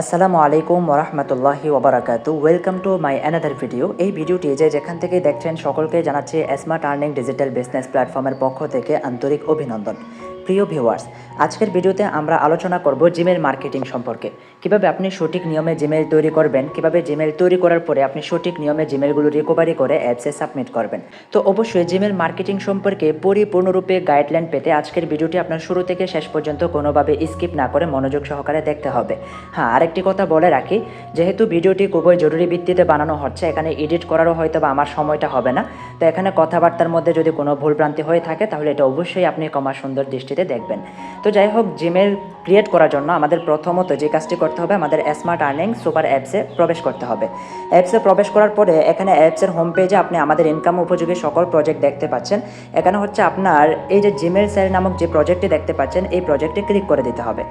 আসসালামু আলাইকুম ওরহমতুল্লাহি ওবরাকাতু। Welcome to my another video এই ভিডিওটি যে যেখান থেকে দেখছেন, সকলকে জানাচ্ছে স্মার্ট আর্নিং ডিজিটাল বিজনেস প্ল্যাটফর্মের পক্ষ থেকে আন্তরিক অভিনন্দন। প্রিয় ভিউয়ার্স আজকের ভিডিওতে আমরা আলোচনা করব জিমের মার্কেটিং সম্পর্কে। কীভাবে আপনি সঠিক নিয়মে জিমেল তৈরি করবেন, কীভাবে জিমেল তৈরি করার পরে আপনি সঠিক নিয়মে জিমেলগুলো রিকভারি করে অ্যাপসে সাবমিট করবেন। তো অবশ্যই জিমেল মার্কেটিং সম্পর্কে পরিপূর্ণরূপে গাইডলাইন পেতে আজকের ভিডিওটি আপনার শুরু থেকে শেষ পর্যন্ত কোনোভাবে স্কিপ না করে মনোযোগ সহকারে দেখতে হবে। হ্যাঁ আরেকটি কথা বলে রাখি, যেহেতু ভিডিওটি খুবই জরুরি ভিত্তিতে বানানো হচ্ছে, এখানে এডিট করারও হয়তো বা আমার সময়টা হবে না। তো এখানে কথাবার্তার মধ্যে যদি কোনো ভুলভ্রান্তি হয়ে থাকে, তাহলে এটা অবশ্যই আপনি কমা সুন্দর দৃষ্টিতে দেখবেন। তো যাই হোক জিমেল ক্রিয়েট করার জন্য আমাদের প্রথমত যে কাজটি করতে হবে, আমাদের স্মার্ট আর্নিং সুপার অ্যাপসে প্রবেশ করতে হবে। অ্যাপসে প্রবেশ করার পরে এখানে অ্যাপসের হোম পেজে আপনি আমাদের ইনকাম উপযোগী সকল প্রজেক্ট দেখতে পাচ্ছেন। এখানে হচ্ছে আপনার এই যে জিমেল সেল নামক যে প্রজেক্টটি দেখতে পাচ্ছেন, এই প্রজেক্টে ক্লিক করে দিতে হবে।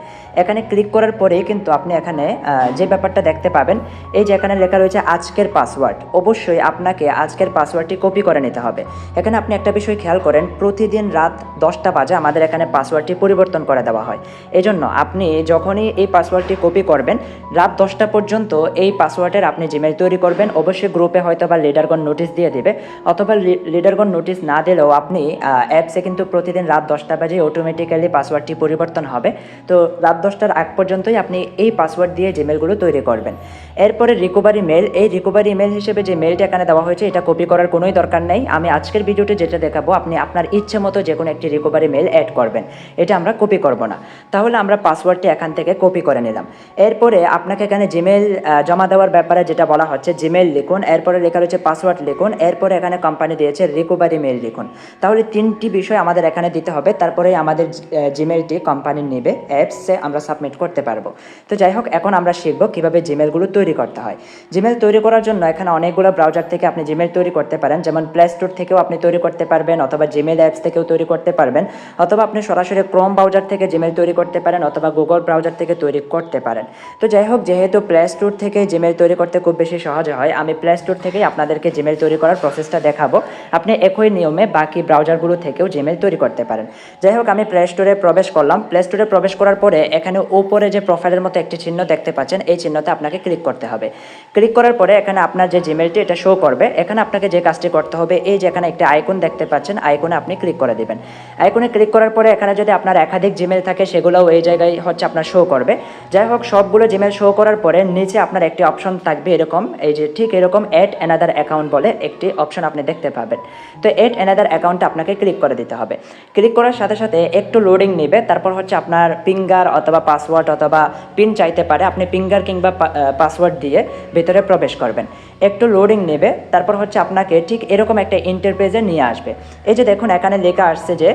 এখানে ক্লিক করার পরেই কিন্তু আপনি এখানে যে ব্যাপারটা দেখতে পাবেন, এই যে এখানে লেখা রয়েছে আজকের পাসওয়ার্ড অবশ্যই আপনাকে আজকের পাসওয়ার্ডটি কপি করে নিতে হবে। এখানে আপনি একটা বিষয় খেয়াল করেন, প্রতিদিন রাত দশটা বাজে আমাদের এখানে পাসওয়ার্ডটি পরিবর্তন করে দেওয়া হয়। এজন্য আপনি যখনই এই পাসওয়ার্ডটি কপি করবেন। রাত দশটা পর্যন্ত এই পাসওয়ার্ডের আপনি জিমেল তৈরি করবেন। অবশ্যই গ্রুপে হয়তো বা লিডারগণ নোটিশ দিয়ে দেবে। অথবা লিডারগণ নোটিশ না দিলেও আপনি অ্যাপসে কিন্তু প্রতিদিন রাত দশটা বাজে অটোমেটিক্যালি পাসওয়ার্ডটি পরিবর্তন হবে। তো রাত দশটার আগ পর্যন্তই আপনি এই পাসওয়ার্ড দিয়ে জিমেলগুলো তৈরি করবেন। এরপরে রিকোভারি মেল এই রিকভারি মেল হিসেবে যে মেলটা এখানে দেওয়া হয়েছে, এটা কপি করার কোনোই দরকার নেই। আমি আজকের ভিডিওতে যেটা দেখাবো, আপনি আপনার ইচ্ছে মতো যে কোনো একটি রিকোভারি মেল অ্যাড করবেন। এটা আমরা কপি করব না। তাহলে আমরা পাসওয়ার্ডটি এখান থেকে কপি করে নিলাম। এরপরে আপনাকে এখানে জিমেল জমা দেওয়ার ব্যাপারে যেটা বলা হচ্ছে জিমেল লিখুন। এরপরে লেখা রয়েছে পাসওয়ার্ড লিখুন। এরপরে এখানে কোম্পানি দিয়েছে রিকভারি মেল লিখুন। তাহলে তিনটি বিষয় আমাদের এখানে দিতে হবে। তারপরে আমাদের জিমেলটি কোম্পানি নেবে। অ্যাপসে আমরা সাবমিট করতে পারব। তো যাই হোক, এখন আমরা শিখব কীভাবে জিমেলগুলো তৈরি করতে হয়। জিমেল তৈরি করার জন্য এখানে অনেকগুলো ব্রাউজার থেকে আপনি জিমেল তৈরি করতে পারেন। যেমন প্লে স্টোর থেকেও আপনি তৈরি করতে পারবেন, অথবা জিমেল অ্যাপস থেকেও তৈরি করতে পারবেন। অথবা আপনি সরাসরি ক্রোম ব্রাউজার থেকে জিমেল তৈরি করতে পারেন, অথবা গুগল ব্রাউজার থেকে তৈরি করতে পারেন। তো যাই হোক, যেহেতু প্লে স্টোর থেকে জিমেল তৈরি করতে খুব বেশি সহজ হয়, আমি প্লে স্টোর থেকেই আপনাদেরকে জিমেল তৈরি করার প্রসেসটা দেখাবো। আপনি একই নিয়মে বাকি ব্রাউজারগুলো থেকেও জিমেল তৈরি করতে পারেন। যাই হোক, আমি প্লে স্টোরে প্রবেশ করলাম। প্লে স্টোরে প্রবেশ করার পরে এখানে উপরে যে প্রোফাইলের মতো একটি চিহ্ন দেখতে পাচ্ছেন, এই চিহ্নতে আপনাকে ক্লিক করতে হবে। ক্লিক করার পরে এখানে আপনার যে জিমেলটি এটা শো করবে। এখানে আপনাকে যে কাজটি করতে হবে, এই যে এখানে একটি আইকন দেখতে পাচ্ছেন আইকনে আপনি ক্লিক করে দিবেন। আইকনে ক্লিক করার পরে এখানে যদি আপনার একাধিক জিমেল থাকে, সেগুলোও এই জায়গায় হচ্ছে আপনার শো করবে। যাই হোক সবগুলো জিমেল শো করার পরে নিচে আপনার একটি অপশন থাকবে এরকম, এই যে ঠিক এরকম অ্যাড অ্যানাদার অ্যাকাউন্ট বলে একটি অপশন আপনি দেখতে পাবেন। তো অ্যাড অ্যানাদার অ্যাকাউন্টে আপনাকে ক্লিক করে দিতে হবে। ক্লিক করার সাথে সাথে একটু লোডিং নেবে, তারপর হচ্ছে আপনার ফিঙ্গার অথবা পাসওয়ার্ড অথবা পিন চাইতে পারে, আপনি ফিঙ্গার কিংবা পাসওয়ার্ড দিয়ে ভেতরে প্রবেশ করবেন। একটু লোডিং নেবে, তারপর হচ্ছে আপনাকে ঠিক এরকম একটা ইন্টারপেজে নিয়ে আসবে। এই যে দেখুন, এখানে লেখা আসছে যে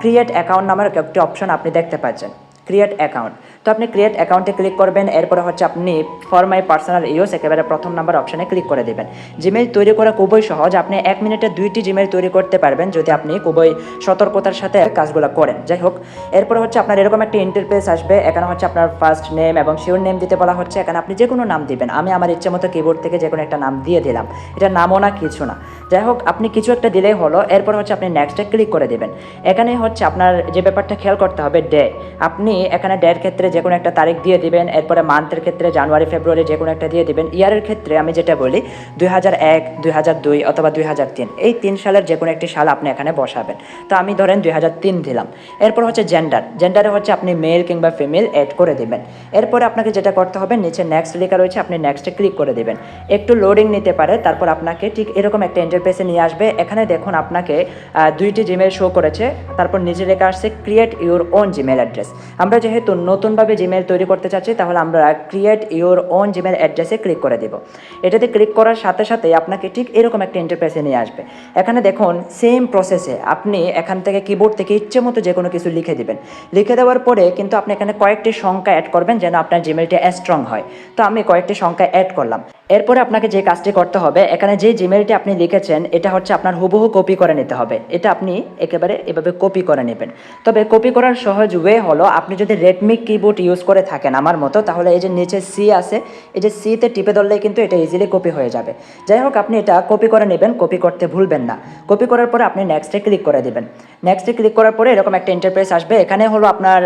ক্রিয়েট অ্যাকাউন্ট নামের একটি অপশন আপনি দেখতে পাচ্ছেন। ক্রিয়েট অ্যাকাউন্ট তো আপনি ক্রিয়েট অ্যাকাউন্টে ক্লিক করবেন, এরপরে হচ্ছে আপনি ফর মাই পার্সোনাল ইউজ একেবারে প্রথম নাম্বার অপশানে ক্লিক করে দেবেন। জিমেল তৈরি করা খুবই সহজ, আপনি এক মিনিটে দুইটি জিমেল তৈরি করতে পারবেন যদি আপনি খুবই সতর্কতার সাথে কাজগুলো করেন। যাই হোক, এরপরে হচ্ছে আপনার এরকম একটা ইন্টারফেস আসবে, এখানে হচ্ছে আপনার ফার্স্ট নেম এবং শিওর নেম দিতে বলা হচ্ছে, এখানে আপনি যে কোনো নাম দিবেন। আমি আমার ইচ্ছে মতো কিবোর্ড থেকে যে কোনো একটা নাম দিয়ে দিলাম। এটা নামও না, কিছু না। যাই হোক, আপনি কিছু একটা দিলেই হলো, এরপর হচ্ছে আপনি নেক্সটে ক্লিক করে দেবেন। এখানে হচ্ছে আপনার যে ব্যাপারটা খেয়াল করতে হবে ডে আপনি এখানে ডের ক্ষেত্রে যে কোনো একটা তারিখ দিয়ে দিবেন, এরপরে মান্থের ক্ষেত্রে জানুয়ারি ফেব্রুয়ারি যে কোনো একটা দিয়ে দিবেন। ইয়ারের ক্ষেত্রে আমি যেটা বলি, দুই হাজার এক, দুই হাজার দুই অথবা দুই হাজার তিন, এই তিন সালের যে কোনো একটি সাল আপনি এখানে বসাবেন। তো আমি ধরেন দুই হাজার তিন দিলাম। এরপর হচ্ছে জেন্ডার জেন্ডারে হচ্ছে আপনি মেল কিংবা ফিমেল অ্যাড করে দেবেন। এরপরে আপনাকে যেটা করতে হবে, নিচে নেক্সট লেখা রয়েছে, আপনি নেক্সটে ক্লিক করে দেবেন। একটু লোডিং নিতে পারে, তারপর আপনাকে ঠিক এরকম একটা ইন্টারফেসে নিয়ে আসবে। এখানে দেখুন আপনাকে দুইটি জিমেল শো করেছে, তারপর নিচে লেখা আসছে create your own Gmail address আমরা যেহেতু নতুনভাবে জিমেল তৈরি করতে চাচ্ছি, তাহলে আমরা ক্রিয়েট ইউর ওন জিমেল অ্যাড্রেসে ক্লিক করে দেব। এটাতে ক্লিক করার সাথে সাথে আপনাকে ঠিক এরকম একটা ইন্টারফেসে নিয়ে আসবে। এখানে দেখুন সেম প্রসেসে আপনি এখান থেকে কিবোর্ড থেকে ইচ্ছে মতো যে কোনো কিছু লিখে দিবেন। লিখে দেওয়ার পরে কিন্তু আপনি এখানে কয়েকটি সংখ্যা অ্যাড করবেন যেন আপনার জিমেলটি স্ট্রং হয়। তো আমি কয়েকটি সংখ্যা অ্যাড করলাম। এরপরে আপনাকে যে কাজটি করতে হবে, এখানে যে জিমেলটি আপনি লিখেছেন, এটা হচ্ছে আপনার হুবহু কপি করে নিতে হবে। এটা আপনি একেবারে এভাবে কপি করে নেবেন। তবে কপি করার সহজ ওয়ে হলো, আপনি যদি রেডমি কিবোর্ড কিবোর্ড ইউজ করে থাকেন আমার মতো, তাহলে এই যে নিচে সি আছে, এই যে সিতে টিপে ধরলেই কিন্তু এটা ইজিলি কপি হয়ে যাবে। যাই হোক, আপনি এটা কপি করে নেবেন কপি করতে ভুলবেন না। কপি করার পরে আপনি নেক্সটে ক্লিক করে দিবেন। নেক্সটে ক্লিক করার পরে এরকম একটা ইন্টারপ্রেস আসবে, এখানে হলো আপনার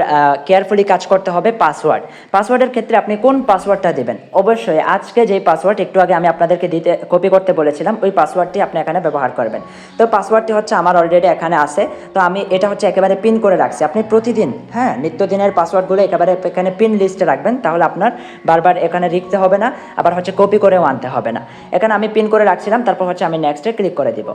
কেয়ারফুলি কাজ করতে হবে পাসওয়ার্ড পাসওয়ার্ডের ক্ষেত্রে আপনি কোন পাসওয়ার্ডটা দেবেন? অবশ্যই আজকে যেই পাসওয়ার্ড একটু আগে আমি আপনাদেরকে দিতে কপি করতে বলেছিলাম, ওই পাসওয়ার্ডটি আপনি এখানে ব্যবহার করবেন। তো পাসওয়ার্ডটি হচ্ছে আমার অলরেডি এখানে আছে, তো আমি এটা হচ্ছে একেবারে পিন করে রাখছি। আপনি প্রতিদিন হ্যাঁ নিত্যদিনের পাসওয়ার্ডগুলো একেবারে এখানে পিন লিস্টে রাখবেন তাহলে আপনার বারবার এখানে লিখতে হবে না আবার হচ্ছে কপি করেও আনতে হবে না। এখানে আমি পিন করে রাখছিলাম তারপর হচ্ছে আমি নেক্সটে ক্লিক করে দিব।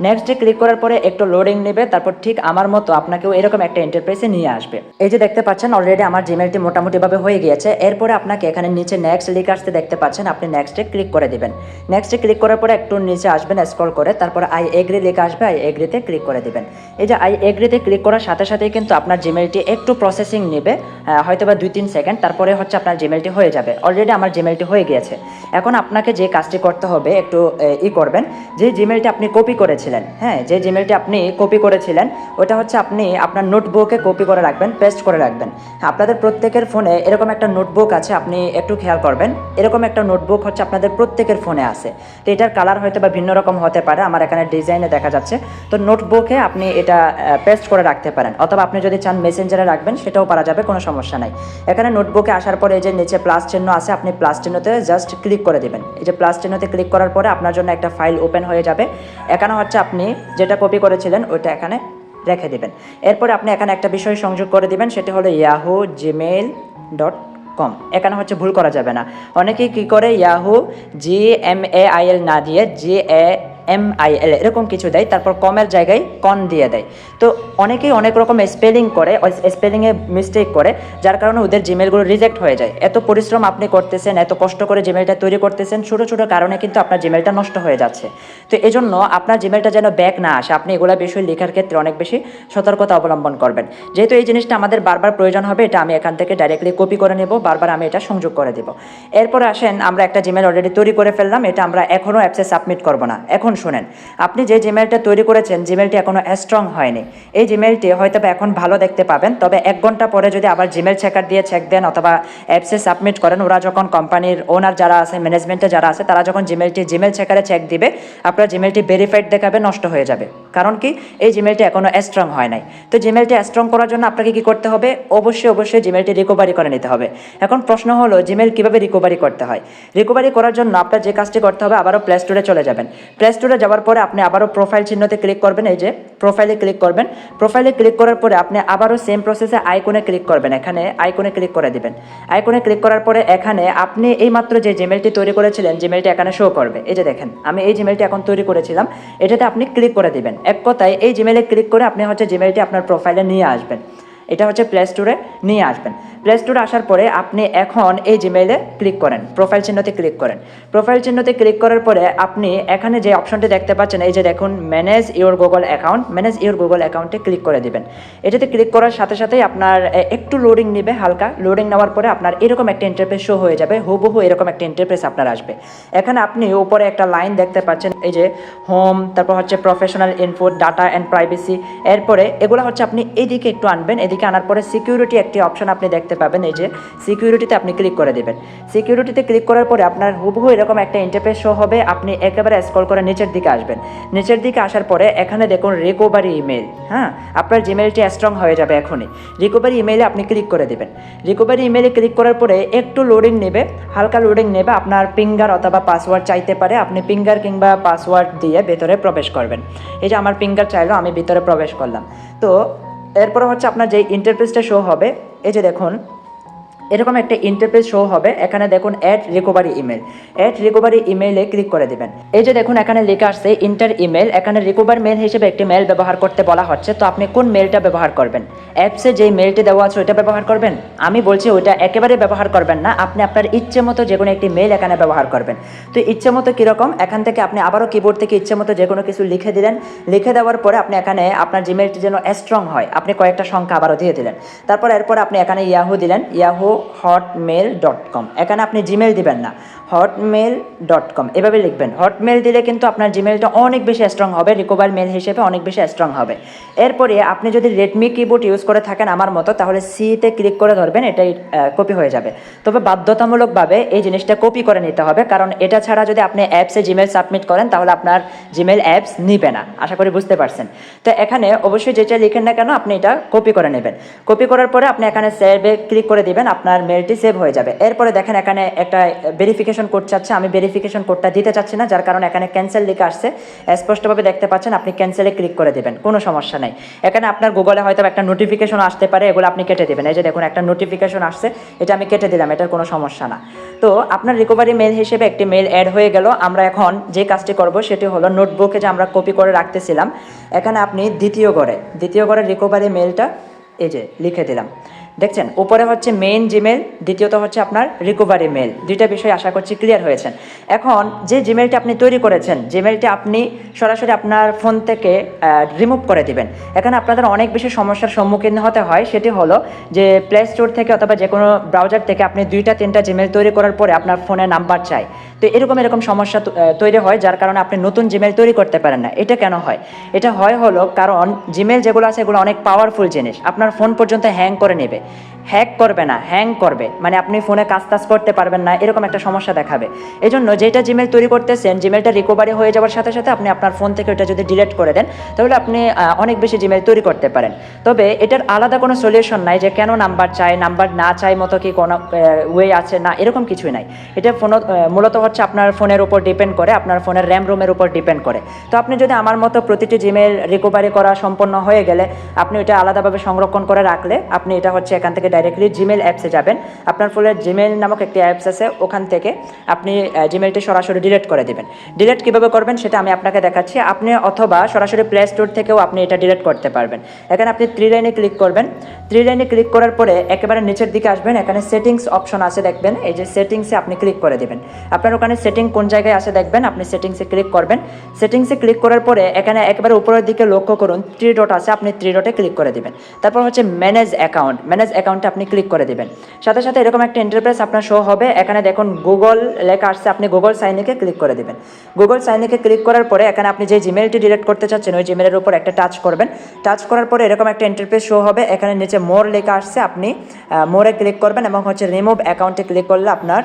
নেক্সটে ক্লিক করার পরে একটু লোডিং নেবে তারপর ঠিক আমার মতো আপনাকেও এরকম একটা ইন্টারপ্রেসে নিয়ে আসবে। এই যে দেখতে পাচ্ছেন অলরেডি আমার জিমেলটি মোটামুটিভাবে হয়ে গিয়েছে। এরপরে আপনাকে এখানে নিচে নেক্সট লিখ আসতে দেখতে পাচ্ছেন আপনি নেক্সটে ক্লিক করে দিবেন। নেক্সটে ক্লিক করার পরে একটু নিচে আসবেন স্ক্রল করে তারপর আই এগ্রি লেখা আসবে আই এগ্রিতে ক্লিক করে দিবেন। এই যে আই এগ্রিতে ক্লিক করার সাথে সাথেই কিন্তু আপনার জিমেলটি একটু প্রসেসিং নেবে আহ, হয়তো বা দুই তিন সেকেন্ড তারপরে হচ্ছে আপনার জিমেলটি হয়ে যাবে। অলরেডি আমার জিমেলটি হয়ে গিয়েছে। এখন আপনাকে যে কাজটি করতে হবে একটু ই করবেন। যে জিমেলটি আপনি কপি করেছিলেন হ্যাঁ যে জিমেলটি আপনি কপি করেছিলেন ওটা হচ্ছে আপনি আপনার নোটবুকে কপি করে রাখবেন পেস্ট করে রাখবেন। হ্যাঁ, আপনাদের প্রত্যেকের ফোনে এরকম একটা নোটবুক আছে আপনি একটু খেয়াল করবেন। এরকম একটা নোটবুক হচ্ছে আপনাদের প্রত্যেকের ফোনে আছে। তো এটার কালার হয়তো বা ভিন্ন রকম হতে পারে আমার এখানে ডিজাইনে দেখা যাচ্ছে। তো নোটবুকে আপনি এটা পেস্ট করে রাখতে পারেন। অথবা আপনি যদি চান মেসেঞ্জারে রাখবেন সেটাও পারা যাবে কোনো সমস্যা নাই। এখানে নোটবুকে আসার পরে এই যে নিচে প্লাস চিহ্ন আছে, আপনি প্লাস চিহ্নতে জাস্ট ক্লিক করে দিবেন। এই যে প্লাস চিহ্নতে ক্লিক করার পরে আপনার জন্য একটা ফাইল ওপেন হয়ে যাবে। এখানে হচ্ছে আপনি যেটা কপি করেছিলেন, ওইটা এখানে রেখে দেবেন। এরপরে আপনি এখানে একটা বিষয় সংযোগ করে দিবেন, সেটি হলো ইয়াহু জিমেইল ডট কম এখানে হচ্ছে ভুল করা যাবে না। অনেকেই কী করে? Yahoo G M A I L না দিয়ে জি এ এম আই এল এরকম কিছু দেয়, তারপর কমের জায়গায় কন দিয়ে দেয়। তো অনেকেই অনেক রকম স্পেলিং করে স্পেলিংয়ে মিস্টেক করে, যার কারণে ওদের জিমেলগুলো রিজেক্ট হয়ে যায়। এত পরিশ্রম আপনি করতেছেন, এত কষ্ট করে জিমেলটা তৈরি করতেছেন, ছোটো ছোটো কারণে কিন্তু আপনার জিমেলটা নষ্ট হয়ে যাচ্ছে। তো এই জন্য আপনার জিমেলটা যেন ব্যাক না আসে, আপনি এগুলো বিষয় লেখার ক্ষেত্রে অনেক বেশি সতর্কতা অবলম্বন করবেন। যেহেতু এই জিনিসটা আমাদের বারবার প্রয়োজন হবে, এটা আমি এখান থেকে ডাইরেক্টলি কপি করে নেব, বারবার আমি এটা সংযোগ করে দেব। এরপর আসেন, আমরা একটা জিমেল অলরেডি তৈরি করে ফেললাম, এটা আমরা এখনও অ্যাপসে সাবমিট করব না। এখন শুনেন। আপনি যে জিমেলটা তৈরি করেছেন জিমেলটি এখনও স্ট্রং হয়নি। এই জিমেলটি হয়তো বা এখন ভালো দেখতে পাবেন, তবে এক ঘণ্টা পরে যদি আবার জিমেল চেকার দিয়ে চেক দেন অথবা অ্যাপসে সাবমিট করেন, ওরা যখন কোম্পানির ওনার যারা আছে ম্যানেজমেন্টে যারা আছে, তারা যখন জিমেলটি জিমেল চেকারে চেক দিবে, আপনার জিমেলটি ভেরিফাইড দেখাবে, নষ্ট হয়ে যাবে। কারণ কি, এই জিমেলটি এখনও স্ট্রং হয় নাই। তো জিমেলটি স্ট্রং করার জন্য আপনাকে কি করতে হবে? অবশ্যই অবশ্যই জিমেলটি রিকভারি করে নিতে হবে। এখন প্রশ্ন হলো জিমেল কীভাবে রিকভারি করতে হয়? রিকভারি করার জন্য আপনার যে কাজটি করতে হবে, আবারও প্লে স্টোরে চলে যাবেন। প্লে স্টোরে যাওয়ার পরে আপনি আবারও প্রোফাইল চিহ্নতে ক্লিক করবেন, এই যে প্রোফাইলে ক্লিক করবেন। প্রোফাইলে ক্লিক করার পরে আপনি আবারও সেম প্রসেসে আইকনে ক্লিক করবেন। এখানে আইকনে ক্লিক করে দেবেন। আইকনে ক্লিক করার পরে এখানে আপনি এইমাত্র যে জিমেলটি তৈরি করেছিলেন জিমেলটি এখানে শো করবে। এই যে দেখেন, আমি এই জিমেলটি এখন তৈরি করেছিলাম। এটাতে আপনি ক্লিক করে দিবেন। এক কথায় এই জিমেলে ক্লিক করে আপনি হচ্ছে জিমেলটি আপনার প্রোফাইলে নিয়ে আসবেন। এটা হচ্ছে প্লে স্টোরে নিয়ে আসবেন। প্লে স্টোরে আসার পরে আপনি এখন এই জিমেইলে ক্লিক করেন প্রোফাইল চিহ্নতে ক্লিক করেন। প্রোফাইল চিহ্নতে ক্লিক করার পরে আপনি এখানে যে অপশনটি দেখতে পাচ্ছেন, এই যে দেখুন manage your Google account manage your Google অ্যাকাউন্টে ক্লিক করে দিবেন। এটাতে ক্লিক করার সাথে সাথেই আপনার একটু লোডিং নেবে হালকা। লোডিং নেওয়ার পরে আপনার এরকম একটা ইন্টারফেস শো হয়ে যাবে, হুবহু এরকম একটা ইন্টারফেস আপনার আসবে। এখানে আপনি উপরে একটা লাইন দেখতে পাচ্ছেন, এই যে হোম তারপর হচ্ছে professional input data and privacy এরপরে এগুলো হচ্ছে আপনি এদিকে একটু আনবেন, এদিকে আনার পরে সিকিউরিটি একটি অপশন আপনি দেখতে পাবেন, এই যে সিকিউরিটিতে আপনি ক্লিক করে দেবেন। সিকিউরিটিতে ক্লিক করার পরে আপনার হুবহু এরকম একটা ইন্টারফেস শো হবে, আপনি একেবারে স্ক্রল করে নিচের দিকে আসবেন। নিচের দিকে আসার পরে এখানে দেখুন রিকভারি ইমেল হ্যাঁ? আপনার জিমেলটি স্ট্রং হয়ে যাবে এখনই। রিকভারি ইমেইলে আপনি ক্লিক করে দেবেন। রিকভারি ইমেইলে ক্লিক করার পরে একটু লোডিং নেবে, হালকা লোডিং নেবে, আপনার পিঙ্গার অথবা পাসওয়ার্ড চাইতে পারে, আপনি পিঙ্গার কিংবা পাসওয়ার্ড দিয়ে ভেতরে প্রবেশ করবেন। এই যে আমার পিঙ্গার চাইলো, আমি ভিতরে প্রবেশ করলাম। তো, এরপরে হচ্ছে আপনার যে ইন্টারফেসটা শো হবে এই যে দেখুন এরকম একটা ইন্টারফেস শো হবে। এখানে দেখুন add recovery email add recovery ইমেইলে ক্লিক করে দিবেন। এই যে দেখুন, এখানে লেখা আসছে ইন্টার ইমেল এখানে রিকভার মেল হিসেবে একটি মেল ব্যবহার করতে বলা হচ্ছে। তো আপনি কোন মেলটা ব্যবহার করবেন? অ্যাপসে যেই মেলটি দেওয়া আছে, ওইটা ব্যবহার করবেন? আমি বলছি ওইটা একেবারে ব্যবহার করবেন না। আপনি আপনার ইচ্ছে মতো যে কোনো একটি মেল এখানে ব্যবহার করবেন। তো ইচ্ছে মতো কীরকম এখান থেকে আপনি আবারও কিবোর্ড থেকে ইচ্ছে মতো যে কোনো কিছু লিখে দিলেন। লিখে দেওয়ার পরে আপনি এখানে আপনার জিমেলটি যেন স্ট্রং হয়। আপনি কয়েকটা সংখ্যা আবারও দিয়ে দিলেন। তারপর এরপর আপনি এখানে ইয়াহু দিলেন। ইয়াহু হটমেল ডট কম এখানে আপনি জিমেল দিবেন না। হটমেল ডট কম এভাবে লিখবেন। হটমেল দিলে কিন্তু আপনার জিমেলটা অনেক বেশি স্ট্রং হবে রিকোভার মেল হিসেবে অনেক বেশি স্ট্রং হবে। এরপরে আপনি যদি রেডমি কিবোর্ড ইউজ করে থাকেন আমার মতো, তাহলে সিতে ক্লিক করে ধরবেন, এটাই কপি হয়ে যাবে। তবে বাধ্যতামূলকভাবে এই জিনিসটা কপি করে নিতে হবে, কারণ এটা ছাড়া যদি আপনি অ্যাপসে জিমেল সাবমিট করেন, তাহলে আপনার জিমেল অ্যাপস নিবে না। আশা করি বুঝতে পারছেন। তো এখানে অবশ্যই যেটা লিখেন না কেন, আপনি এটা কপি করে নেবেন। কপি করার পরে আপনি এখানে সেভে ক্লিক করে দিবেন, আপনার মেলটি সেভ হয়ে যাবে। এরপরে দেখেন এখানে একটা ভেরিফিকেশন কোড চাচ্ছে, আমি ভেরিফিকেশন কোডটা দিতে চাচ্ছি না, যার কারণে এখানে ক্যান্সেল লিখে আসছে। স্পষ্টভাবে দেখতে পাচ্ছেন, আপনি ক্যান্সেলে ক্লিক করে দেবেন, কোনো সমস্যা নেই। এখানে আপনার গুগলে হয়তো একটা নোটিফিকেশন আসতে পারে, এগুলো আপনি কেটে দেবেন। এই যে দেখুন, একটা নোটিফিকেশন আসছে, এটা আমি কেটে দিলাম, এটার কোনো সমস্যা না। তো আপনার রিকভারি মেল হিসেবে একটি মেল অ্যাড হয়ে গেল, আমরা এখন যে কাজটি করব, সেটি হলো নোটবুকে যে আমরা কপি করে রাখতেছিলাম, এখানে আপনি দ্বিতীয় ঘরে দ্বিতীয় ঘরে রিকভারি মেলটা এই যে লিখে দিলাম। দেখছেন, উপরে হচ্ছে মেইন জিমেল দ্বিতীয়ত হচ্ছে আপনার রিকভারি মেল দুইটা বিষয় আশা করছি ক্লিয়ার হয়েছেন এখন যে জিমেলটি আপনি তৈরি করেছেন জিমেলটি আপনি সরাসরি আপনার ফোন থেকে রিমুভ করে দিবেন। এখানে আপনাদের অনেক বেশি সমস্যার সম্মুখীন হতে হয়, সেটি হলো যে প্লে স্টোর থেকে অথবা যে কোনো ব্রাউজার থেকে আপনি দুইটা, তিনটা জিমেল তৈরি করার পরে আপনার ফোনে নাম্বার চাই। তো এরকম এরকম সমস্যা তৈরি হয়, যার কারণে আপনি নতুন জিমেল তৈরি করতে পারেন না। এটা কেন হয়? এটা হয় হলো কারণ জিমেল যেগুলো আছে, এগুলো অনেক পাওয়ারফুল জিনিস। আপনার ফোন পর্যন্ত হ্যাং করে নেবে। হ্যাক করবে না, হ্যাং করবে। মানে আপনি ফোনে কাজ টাজ করতে পারবেন না, এরকম একটা সমস্যা দেখাবে। এই জন্য যেটা জিমেল তৈরি করতেছেন জিমেলটা রিকভারি হয়ে যাওয়ার সাথে সাথে আপনি আপনার ফোন থেকে ওটা যদি ডিলিট করে দেন, তাহলে আপনি অনেক বেশি জিমেল তৈরি করতে পারেন। তবে এটার আলাদা কোনো সলিউশন নাই যে কেন নাম্বার চাই নাম্বার না চাই মতো কি কোনো ওয়ে আছে না, এরকম কিছুই নাই। এটা ফোন মূলত হচ্ছে আপনার ফোনের উপর ডিপেন্ড করে, আপনার ফোনের র্যাম রোমের উপর ডিপেন্ড করে। তো আপনি যদি আমার মতো প্রতিটি জিমেল রিকভারি করা সম্পন্ন হয়ে গেলে, আপনি এটা আলাদাভাবে সংরক্ষণ করে রাখলে, আপনি এটা হচ্ছে এখান থেকে ডাইরেক্টলি জিমেল অ্যাপসে যাবেন। আপনার ফোনের জিমেল নামক একটি অ্যাপস আছে, ওখান থেকে আপনি জিমেলটি সরাসরি ডিলিট করে দেবেন। ডিলেট কীভাবে করবেন সেটা আমি আপনাকে দেখাচ্ছি। আপনি অথবা সরাসরি প্লে স্টোর থেকেও আপনি এটা ডিলিট করতে পারবেন। এখানে আপনি থ্রি লাইনে ক্লিক করবেন। থ্রি লাইনে ক্লিক করার পরে একেবারে নিচের দিকে আসবেন। এখানে সেটিংস অপশন আছে দেখবেন। এই যে সেটিংসে আপনি ক্লিক করে দেবেন। আপনার ওখানে সেটিং কোন জায়গায় আছে দেখবেন। আপনি সেটিংসে ক্লিক করবেন। সেটিংসে ক্লিক করার পরে এখানে একেবারে উপরের দিকে লক্ষ্য করুন। থ্রি ডট আছে, আপনি থ্রি ডটে ক্লিক করে দিবেন। তারপর হচ্ছে ম্যানেজ অ্যাকাউন্ট ম্যানেজ অ্যাকাউন্টে আপনি ক্লিক করে দিবেন। সাথে সাথে এরকম একটা ইন্টারপ্রেস আপনার শো হবে। এখানে দেখুন গুগল লেখা আসছে, আপনি গুগল সাইনিকে ক্লিক করে দিবেন। গুগল সাইনিকে ক্লিক করার পরে এখানে আপনি যে জিমেলটি ডিলিট করতে চাচ্ছেন, ওই জিমেলের উপর একটা টাচ করবেন। টাচ করার পরে এরকম একটা ইন্টারপ্রেস শো হবে। এখানে নিচে মোর লেখা আসছে, আপনি মোরে ক্লিক করবেন এবং হচ্ছে রিমুভ অ্যাকাউন্টে ক্লিক করলে আপনার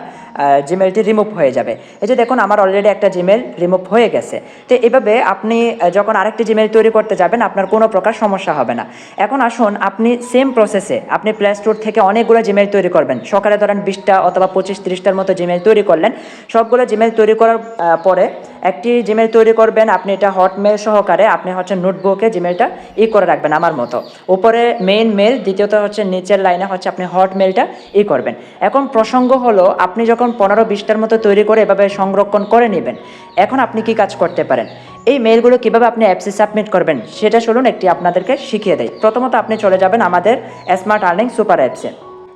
জিমেলটি রিমুভ হয়ে যাবে। এই যে দেখুন আমার অলরেডি একটা জিমেল রিমুভ হয়ে গেছে। তো এভাবে আপনি যখন আরেকটি জিমেল তৈরি করতে যাবেন, আপনার কোনো প্রকার সমস্যা হবে না। এখন আসুন, আপনি সেম প্রসেসে আপনি প্লে স্টোর থেকে অনেকগুলো জিমেল তৈরি করবেন। সকালে ধরেন বিশটা অথবা পঁচিশ তিরিশটার মতো জিমেল তৈরি করলেন। সবগুলো জিমেল তৈরি করার পরে একটি জিমেল তৈরি করবেন, আপনি এটা হটমেল সহকারে আপনি হচ্ছে নোটবুকে জিমেলটা ই করে রাখবেন আমার মতো। উপরে মেইন মেল দ্বিতীয়ত হচ্ছে নিচের লাইনে হচ্ছে আপনি হটমেলটা ই করবেন। এখন প্রসঙ্গ হলো, আপনি যখন পনেরো বিশটার মতো তৈরি করে এভাবে সংরক্ষণ করে নেবেন, এখন আপনি কি কাজ করতে পারেন? এই মেলগুলো কীভাবে আপনি অ্যাপসে সাবমিট করবেন, সেটা শুনুন, একটি আপনাদেরকে শিখিয়ে দেয় প্রথমত আপনি চলে যাবেন আমাদের স্মার্ট আর্নিং সুপার অ্যাপসে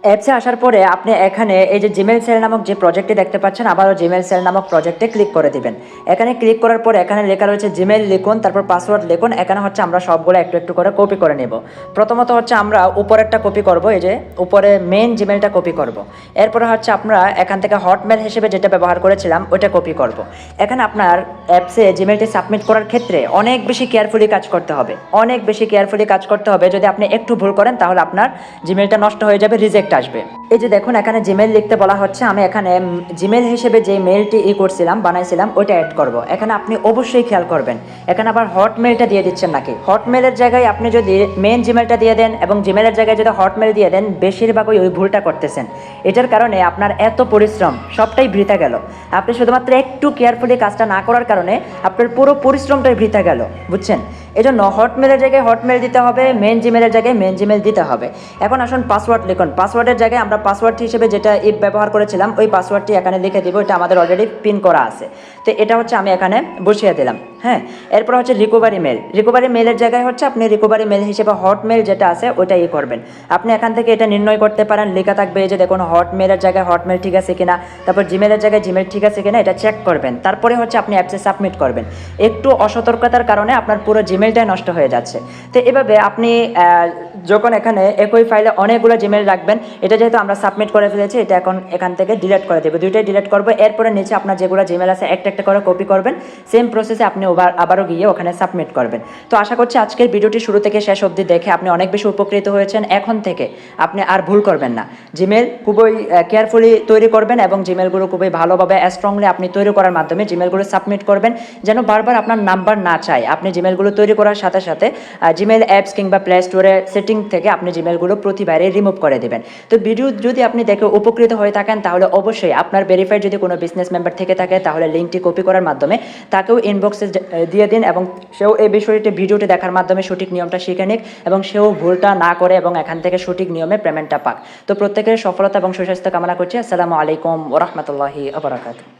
অ্যাপসে আসার পরে আপনি এখানে এই যে জিমেল সেল নামক যে প্রজেক্টটি দেখতে পাচ্ছেন, আবারও জিমেল সেল নামক প্রজেক্টে ক্লিক করে দিবেন। এখানে ক্লিক করার পর এখানে লেখা রয়েছে জিমেল লিখুন, তারপর পাসওয়ার্ড লিখুন, এখানে হচ্ছে আমরা সবগুলো একটু একটু করে কপি করে নেব। প্রথমত হচ্ছে আমরা উপরেরটা কপি করব, এই যে উপরে মেন জিমেলটা কপি করব। এরপরে হচ্ছে আমরা এখান থেকে হটমেল হিসেবে যেটা ব্যবহার করেছিলাম, ওইটা কপি করব। এখানে আপনার অ্যাপসে জিমেলটি সাবমিট করার ক্ষেত্রে অনেক বেশি কেয়ারফুলি কাজ করতে হবে। অনেক বেশি কেয়ারফুলি কাজ করতে হবে। যদি আপনি একটু ভুল করেন, তাহলে আপনার জিমেলটা নষ্ট হয়ে যাবে রিজেক্ট আসবে। এই যে দেখুন, এখানে জিমেল লিখতে বলা হচ্ছে, আমি এখানে জিমেল হিসেবে যে মেলটি ই করছিলাম, বানাইছিলাম, ওইটা অ্যাড করব। এখানে আপনি অবশ্যই খেয়াল করবেন। এখানে আবার হটমেলটা দিয়ে দিচ্ছেন নাকি? হটমেলের জায়গায় আপনি যদি মেন জিমেলটা দিয়ে দেন এবং জিমেলের জায়গায় যদি হটমেল দিয়ে দেন, বেশিরভাগই ওই ভুলটা করতেছেন। এটার কারণে আপনার এত পরিশ্রম, সবটাই বৃথা গেল। আপনি শুধুমাত্র একটু কেয়ারফুলি কাজটা না করার কারণে আপনার পুরো পরিশ্রমটাই বৃথা গেল, বুঝছেন? এজন্য হটমেলের জায়গায় হটমেল দিতে হবে মেন জিমেলের জায়গায় মেন জিমেল দিতে হবে। এখন আসুন পাসওয়ার্ড লিখুন। পাসওয়ার্ডের জায়গায় আমরা পাসওয়ার্ড হিসেবে যেটা ইপ ব্যবহার করেছিলাম, ওই পাসওয়ার্ডটি এখানে লিখে দিব। এটা আমাদের অলরেডি পিন করা আছে। তো এটা হচ্ছে আমি এখানে বসিয়ে দিলাম। হ্যাঁ এরপর হচ্ছে রিকোভারি মেল রিকোভারি মেলের জায়গায় হচ্ছে আপনি রিকভারি মেল হিসেবে হটমেল যেটা আছে ওটা করবেন। আপনি এখান থেকে এটা নির্ণয় করতে পারেন। লেখা থাকবে যে দেখুন, হটমেলের জায়গায় হটমেল ঠিক আছে কিনা, তারপর জিমেলের জায়গায় জিমেল ঠিক আছে কিনা, এটা চেক করবেন। তারপরে হচ্ছে আপনি অ্যাপসে সাবমিট করবেন। একটু অসতর্কতার কারণে আপনার পুরো জিমেল জিমেলটাই নষ্ট হয়ে যাচ্ছে। তো এভাবে আপনি যখন এখানে একই ফাইলে অনেকগুলো জিমেল রাখবেন, এটা যেহেতু আমরা সাবমিট করে ফেলেছি, এটা এখন এখান থেকে ডিলিট করে দেবো। দুইটাই ডিলিট করব। এরপরে নিচে আপনার যেগুলো জিমেল আছে, একটা একটা করে কপি করবেন। সেম প্রসেসে আপনি আবারও গিয়ে ওখানে সাবমিট করবেন। তো আশা করছি আজকের ভিডিওটি শুরু থেকে শেষ অবধি দেখে আপনি অনেক বেশি উপকৃত হয়েছেন। এখন থেকে আপনি আর ভুল করবেন না। জিমেল খুবই কেয়ারফুলি তৈরি করবেন এবং জিমেলগুলো খুবই ভালোভাবে স্ট্রংলি আপনি তৈরি করার মাধ্যমে জিমেলগুলো সাবমিট করবেন। যেন বারবার আপনার নাম্বার না চায়। আপনি জিমেলগুলো তৈরি করার সাথে সাথে জিমেল অ্যাপস কিংবা প্লে স্টোরে সেটিং থেকে আপনি জিমেলগুলো প্রতিবারে রিমুভ করে দেবেন। তো ভিডিও যদি আপনি দেখে উপকৃত হয়ে থাকেন, তাহলে অবশ্যই আপনার ভেরিফাইড যদি কোনো বিজনেস মেম্বার থেকে থাকে, তাহলে লিঙ্কটি কপি করার মাধ্যমে তাকেও ইনবক্সে দিয়ে দিন এবং সেও এই বিষয়টি ভিডিওটি দেখার মাধ্যমে সঠিক নিয়মটা শিখে নিক এবং সেও ভুলটা না করে এবং এখান থেকে সঠিক নিয়মে পেমেন্টটা পাক। তো প্রত্যেকের সফলতা এবং সুস্বাস্থ্য কামনা করছি। আসসালামু আলাইকুম ওরহমতুল্লাহি আবরাকাতু